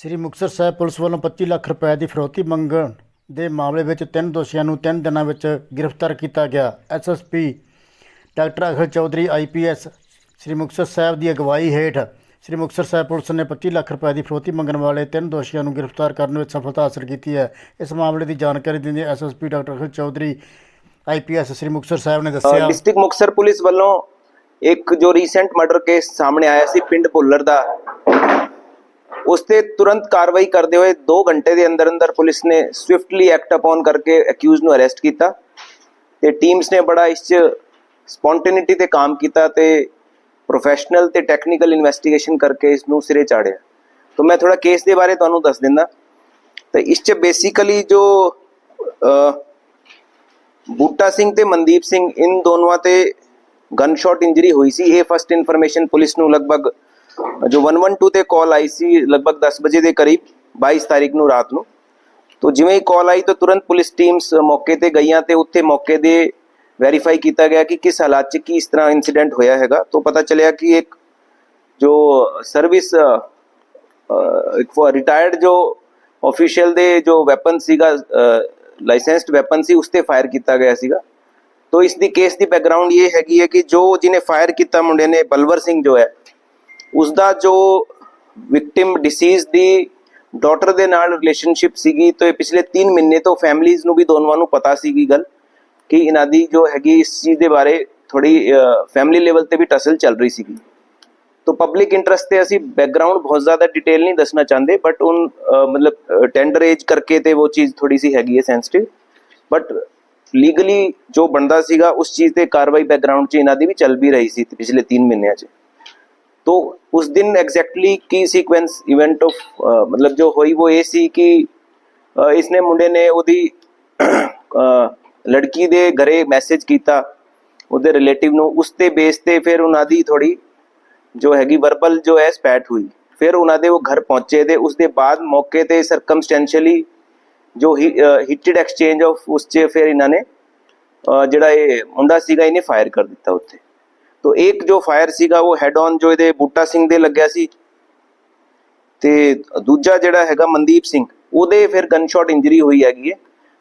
ਸ੍ਰੀ ਮੁਕਤਸਰ ਸਾਹਿਬ police ਵੱਲੋਂ 25 ਲੱਖ ਰੁਪਏ ਦੀ ਫਿਰੌਤੀ ਮੰਗਣ ਦੇ ਮਾਮਲੇ ਵਿੱਚ ਤਿੰਨ ਦੋਸ਼ੀਆਂ ਨੂੰ ਤਿੰਨ ਦਿਨਾਂ ਵਿੱਚ ਗ੍ਰਿਫਤਾਰ ਕੀਤਾ ਗਿਆ। SSP doctor Akhil Chaudhary IPS Sri Muktsar Sahib ਦੀ ਅਗਵਾਈ ਹੇਠ ਸ੍ਰੀ ਮੁਕਤਸਰ ਸਾਹਿਬ ਪੁਲਿਸ ਨੇ 25 ਲੱਖ ਰੁਪਏ ਦੀ ਫਿਰੌਤੀ ਮੰਗਣ ਵਾਲੇ ਤਿੰਨ ਦੋਸ਼ੀਆਂ ਨੂੰ ਗ੍ਰਿਫਤਾਰ ਕਰਨ ਵਿੱਚ ਸਫਲਤਾ ਹਾਸਲ ਕੀਤੀ ਹੈ। ਇਸ ਮਾਮਲੇ ਦੀ ਜਾਣਕਾਰੀ ਦਿੰਦੇ SSP doctor Akhil Chaudhary IPS Sri Muktsar Sahib ਨੇ ਦੱਸਿਆ। ਡਿਸਟ੍ਰਿਕਟ ਮੁਕਤਸਰ ਪੁਲਿਸ ਵੱਲੋਂ ਇੱਕ ਜੋ ਰੀਸੈਂਟ ਮਰਡਰ ਕੇਸ ਸਾਹਮਣੇ ਆਇਆ ਸੀ, ਪਿੰਡ ਭੁੱਲਰ ਦਾ। ਉਸ ਤੇ ਤੁਰੰਤ ਕਾਰਵਾਈ ਕਰਦੇ ਹੋਏ 2 ਘੰਟੇ ਦੇ ਅੰਦਰ ਅੰਦਰ ਪੁਲਿਸ ਨੇ ਸਵਿਫਟਲੀ ਐਕਟ ਅਪਨ ਕਰਕੇ ਅਕਿਊਜ਼ ਨੂੰ ਅਰੈਸਟ ਕੀਤਾ ਤੇ ਟੀਮਸ ਨੇ ਬੜਾ ਇਸ ਚ ਸਪੌਂਟੇਨਿਟੀ ਤੇ ਕੰਮ ਕੀਤਾ ਤੇ ਪ੍ਰੋਫੈਸ਼ਨਲ ਤੇ ਟੈਕਨੀਕਲ ਇਨਵੈਸਟੀਗੇਸ਼ਨ ਕਰਕੇ ਇਸ ਨੂੰ ਸਿਰੇ ਚਾੜਿਆ। ਤਾਂ ਮੈਂ ਥੋੜਾ ਕੇਸ ਦੇ ਬਾਰੇ ਤੁਹਾਨੂੰ ਦੱਸ ਦਿੰਦਾ। ਤੇ ਇਸ ਚ ਬੇਸਿਕਲੀ ਜੋ ਬੂਟਾ ਸਿੰਘ ਤੇ ਮਨਦੀਪ ਸਿੰਘ, ਇਨ ਦੋਨੋਂ ਤੇ ਗਨ ਸ਼ਾਟ ਇੰਜਰੀ ਹੋਈ ਸੀ। ਇਹ ਫਸਟ ਇਨਫੋਰਮੇਸ਼ਨ ਪੁਲਿਸ ਨੂੰ ਲਗਭਗ ਜੋ 112 ਤੇ ਕਾਲ ਆਈ ਸੀ ਲਗਭਗ 10 ਵਜੇ ਦੇ ਕਰੀਬ 22 ਤਾਰੀਖ ਨੂੰ ਰਾਤ ਨੂੰ ਤੋਂ ਜਿਵੇਂ ਹੀ ਕਾਲ ਆਈ ਤਾਂ ਤੁਰੰਤ ਪੁਲਿਸ ਟੀਮਸ ਮੌਕੇ ਤੇ ਗਈਆਂ ਤੇ ਉੱਥੇ ਮੌਕੇ ਦੇ ਵੈਰੀਫਾਈ ਕੀਤਾ ਗਿਆ ਕਿ ਕਿਸ ਹਾਲਾਤ 'ਚ ਕੀ ਇਸ ਤਰ੍ਹਾਂ ਇਨਸੀਡੈਂਟ ਹੋਇਆ ਹੈਗਾ ਤੋਂ ਪਤਾ ਚੱਲਿਆ ਕਿ ਇੱਕ ਜੋ ਸਰਵਿਸ ਇੱਕ ਰਿਟਾਇਰਡ ਜੋ ਆਫੀਸ਼ੀਅਲ ਦੇ ਜੋ ਵੈਪਨ ਸੀਗਾ ਲਾਇਸੈਂਸਡ ਵੈਪਨ ਸੀ ਉਸ ਤੇ ਫਾਇਰ ਕੀਤਾ ਗਿਆ ਸੀਗਾ ਤੋ ਇਸ ਦੀ ਕੇਸ ਦੀ ਬੈਕਗ੍ਰਾਉਂਡ ਇਹ ਹੈਗੀ ਹੈ ਕਿ ਜੋ ਜਿਹਨੇ ਫਾਇਰ ਕੀਤਾ ਮੁੰਡੇ ਨੇ ਬਲਵਰ ਸਿੰਘ ਜੋ ਹੈ ਉਸ ਦਾ ਜੋ ਵਿਕਟਿਮ ਡਿਸੀਜ਼ ਦੀ ਡਾਟਰ ਦੇ ਨਾਲ ਰਿਲੇਸ਼ਨਸ਼ਿਪ ਸੀਗੀ, ਤੇ ਪਿਛਲੇ 3 ਮਹੀਨੇ ਤੋਂ ਫੈਮਲੀਆਂ ਨੂੰ ਵੀ ਦੋਨੋਂ ਨੂੰ ਪਤਾ ਸੀਗੀ ਗੱਲ, ਕਿ ਇਹਨਾਂ ਦੀ ਜੋ ਹੈਗੀ ਇਸ ਚੀਜ਼ ਦੇ ਬਾਰੇ ਥੋੜੀ ਫੈਮਿਲੀ ਲੈਵਲ ਤੇ ਵੀ ਟਸਲ ਚੱਲ ਰਹੀ ਸੀਗੀ। ਤੋ ਪਬਲਿਕ ਇੰਟਰਸਟ ਤੇ ਅਸੀਂ ਬੈਕਗ੍ਰਾਉਂਡ ਬਹੁਤ ਜ਼ਿਆਦਾ ਡਿਟੇਲ ਨਹੀਂ ਦੱਸਣਾ ਚਾਹੁੰਦੇ ਬਟ ਉਨ ਮਤਲਬ ਟੈਂਡਰ ਏਜ ਕਰਕੇ ਤੇ ਉਹ ਚੀਜ਼ ਥੋੜੀ ਸੀ ਹੈਗੀ ਹੈ ਸੈਂਸਿਟਿਵ ਬਟ ਲੀਗਲੀ ਜੋ ਬਣਦਾ ਸੀਗਾ, ਉਸ ਚੀਜ਼ ਤੇ ਕਾਰਵਾਈ ਬੈਕਗ੍ਰਾਉਂਡ 'ਚ ਇਹਨਾਂ ਦੀ ਵੀ ਚੱਲ ਵੀ ਰਹੀ ਸੀ ਪਿਛਲੇ 3 ਮਹੀਨਿਆਂ 'ਚ। तो उस दिन एग्जैक्टली की सीक्वेंस इवेंट ऑफ मतलब जो हुई वो ਇਹ ਸੀ ਕਿ ਅਹ, ਇਸਨੇ ਮੁੰਡੇ ਨੇ ਉਹਦੀ ਅਹ, ਲੜਕੀ ਦੇ ਘਰੇ ਮੈਸੇਜ ਕੀਤਾ ਉਹਦੇ ਰਿਲੇਟਿਵ ਨੂੰ ਉਸ ਤੇ ਬੇਸ ਤੇ ਫਿਰ ਉਹਨਾਂ ਦੀ ਥੋੜੀ ਜੋ ਹੈਗੀ ਵਰਬਲ ਜੋ ਹੈ ਸਪੈਟ ਹੋਈ ਫਿਰ ਉਹਨਾਂ ਦੇ ਉਹ ਘਰ ਪਹੁੰਚੇ ਤੇ ਉਸ ਦੇ ਬਾਅਦ ਮੌਕੇ ਤੇ ਸਰਕਮਸਟੈਂਸ਼ੀਅਲੀ ਜੋ ਹੀਟਡ ਐਕਸਚੇਂਜ ਆਫ ਉਸ 'ਚ ਫਿਰ ਇਹਨਾਂ ਨੇ ਅਹ, ਜਿਹੜਾ ਇਹ ਮੁੰਡਾ ਸੀਗਾ ਇਹਨੇ ਫਾਇਰ ਕਰ ਦਿੱਤਾ ਉੱਥੇ ਤੋ ਇੱਕ ਜੋ ਫਾਇਰ ਸੀਗਾ ਉਹ ਹੈਡ ਔਨ ਜੋ ਇਹਦੇ ਬੂਟਾ ਸਿੰਘ ਦੇ ਲੱਗਿਆ ਸੀ ਤੇ ਦੂਜਾ ਜਿਹੜਾ ਹੈਗਾ ਮਨਦੀਪ ਸਿੰਘ ਉਹਦੇ ਫਿਰ ਗਨ ਸ਼ਾਟ ਇੰਜਰੀ ਹੋਈ ਹੈਗੀ ਹੈ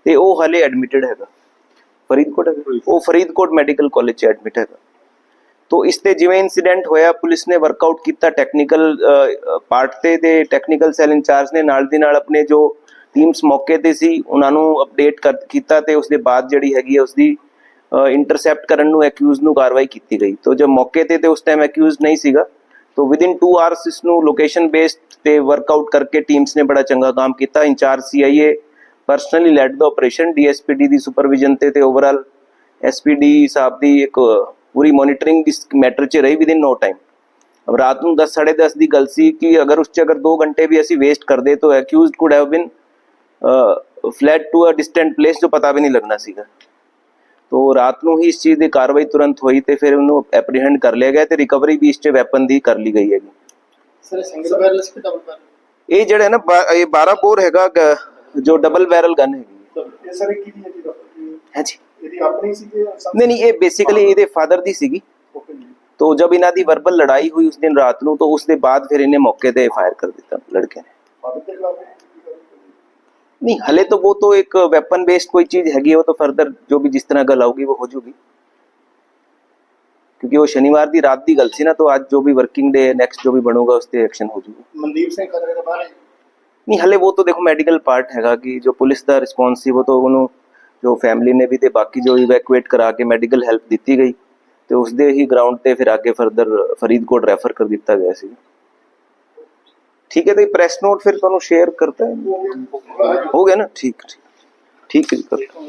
ਤੇ ਉਹ ਹਲੇ ਐਡਮਿਟਡ ਹੈਗਾ। ਫਰੀਦਕੋਟ? ਉਹ ਫਰੀਦਕੋਟ ਮੈਡੀਕਲ ਕਾਲਜ ਚ ਐਡਮਿਟ ਹੈਗਾ। ਤੋ ਇਸ ਤੇ ਜਿਵੇਂ ਇਨਸੀਡੈਂਟ ਹੋਇਆ ਪੁਲਿਸ ਨੇ ਵਰਕਆਊਟ ਕੀਤਾ ਟੈਕਨੀਕਲ ਪਾਰਟ ਤੇ ਤੇ ਟੈਕਨੀਕਲ ਸੈੱਲ ਇੰਚਾਰਜ ਨੇ ਨਾਲ ਦੀ ਨਾਲ ਆਪਣੇ ਜੋ ਟੀਮਸ ਮੌਕੇ ਤੇ ਸੀ ਉਹਨਾਂ ਨੂੰ ਅਪਡੇਟ ਕੀਤਾ ਤੇ ਉਸ ਦੇ ਬਾਅਦ ਜਿਹੜੀ ਹੈਗੀ ਹੈ ਉਸ ਦੀ ਇੰਟਰਸੈਪਟ ਕਰਨ ਨੂੰ ਐਕਿਊਜ਼ ਨੂੰ ਕਾਰਵਾਈ ਕੀਤੀ ਗਈ। ਤੋ ਜਦ ਮੌਕੇ ਤੇ ਤੇ ਉਸ ਟਾਈਮ ਐਕਿਊਜ਼ ਨਹੀਂ ਸੀਗਾ, ਤੋ ਵਿਦਿਨ 2 ਆਵਰਸ ਇਸ ਨੂੰ ਲੋਕੇਸ਼ਨ ਬੇਸਡ ਤੇ ਵਰਕਆਊਟ ਕਰਕੇ ਟੀਮਸ ਨੇ ਬੜਾ ਚੰਗਾ ਕੰਮ ਕੀਤਾ। ਇੰਚਾਰਜ ਸੀਆਈਏ ਪਰਸਨਲੀ ਲੈਡ ਦਾ ਆਪਰੇਸ਼ਨ ਡੀਐਸਪੀਡੀ ਦੀ ਸੁਪਰਵਿਜ਼ਨ ਤੇ ਤੇ ਓਵਰਆਲ ਐਸਪੀਡੀ ਸਾਹਿਬ ਦੀ ਇੱਕ ਪੂਰੀ ਮੋਨੀਟਰਿੰਗ ਇਸ ਮੈਟਰ 'ਚ ਰਹੀ ਵਿਦਿਨ ਨੋ ਟਾਈਮ ਅਬ ਰਾਤ ਨੂੰ 10 10:30 ਦੀ ਗੱਲ ਸੀ ਕਿ ਅਗਰ ਉਸ 'ਚ ਅਗਰ 2 ਘੰਟੇ ਵੀ ਅਸੀਂ ਵੇਸਟ ਕਰਦੇ ਤਾਂ accused could have been fled to a distant place ਜੋ ਪਤਾ ਵੀ ਨਹੀਂ ਲੱਗਣਾ ਸੀਗਾ। ਤੋ ਰਾਤ ਨੂੰ ਹੀ ਇਸ ਚੀਜ਼ ਦੀ ਕਾਰਵਾਈ ਤੁਰੰਤ ਹੋਈ ਤੇ ਫਿਰ ਉਹਨੂੰ ਐਪਰੀਹੈਂਡ ਕਰ ਲਿਆ ਗਿਆ ਤੇ ਰਿਕਵਰੀ ਵੀ ਇਸ ਚ ਵੈਪਨ ਦੀ ਕਰ ਲਈ ਗਈ ਹੈਗੀ। ਸਰ ਸਿੰਗਲ ਬੈਰਲਸ ਕਿ ਡਬਲ ਬੈਰਲ ਇਹ ਜਿਹੜਾ ਨਾ ਇਹ 12 ਬੋਰ ਹੈਗਾ ਜੋ ਡਬਲ ਬੈਰਲ ਗਨ ਹੈਗੀ। ਇਹ ਸਰ ਕੀ ਦੀ ਹੈ ਹਾਂਜੀ ਇਹਦੀ ਆਪਣੀ ਸੀ ਕਿ ਨਹੀਂ ਨਹੀਂ ਇਹ ਬੇਸਿਕਲੀ ਇਹਦੇ ਫਾਦਰ ਦੀ ਸੀਗੀ। ਤੋ ਜਦ ਇਹਨਾਂ ਦੀ ਵਰਬਲ ਲੜਾਈ ਹੋਈ ਉਸ ਦਿਨ ਰਾਤ ਨੂੰ ਤੋਂ ਉਸ ਦੇ ਬਾਅਦ ਫਿਰ ਇਹਨੇ ਮੌਕੇ ਤੇ ਫਾਇਰ ਕਰ ਦਿੱਤਾ ਲੜਕੇ ਨੇ। ਫਾਦਰ ਦੇ ਖਿਲਾਫ नहीं हले तो वो तो एक वेपन बेस्ड कोई चीज हैगी है वो तो फर्दर जो भी जिस तरह गल आऊगी वो हो जूगी क्योंकि वो शनिवार ਦੀ ਰਾਤ ਦੀ ਗੱਲ ਸੀ ਨਾ तो आज जो भी वर्किंग डे नेक्स्ट जो भी बनूगा उस ਤੇ एक्शन हो जूगा ਮਨਦੀਪ ਸਿੰਘ ਖਤਰੇ ਦੇ ਬਾਹਰ ਹੈ नहीं हले वो तो देखो मेडिकल पार्ट हैगा कि जो पुलिस ਦਾ ਰਿਸਪੌਂਸ ਸੀ वो तो ਉਹਨੂੰ ਜੋ ਫੈਮਿਲੀ ਨੇ ਵੀ ਤੇ ਬਾਕੀ ਜੋ ਇਵੈਕੂਏਟ ਕਰਾ ਕੇ ਮੈਡੀਕਲ ਹੈਲਪ ਦਿੱਤੀ ਗਈ ਤੇ ਉਸ ਦੇ ਹੀ ਗਰਾਊਂਡ ਤੇ ਫਿਰ ਅੱਗੇ ਫਰਦਰ ਫਰੀਦਕੋਟ ਰੈਫਰ ਕਰ ਦਿੱਤਾ ਗਿਆ ਸੀ ਠੀਕ ਹੈ ਤੇ ਪ੍ਰੈਸ ਨੋਟ ਫਿਰ ਤੁਹਾਨੂੰ ਸ਼ੇਅਰ ਕਰਤਾ ਹੋ। ਗਿਆ ਨਾ? ਠੀਕ ਠੀਕ। ਠੀਕ ਹੈ ਜੀ ਕਰਤਾ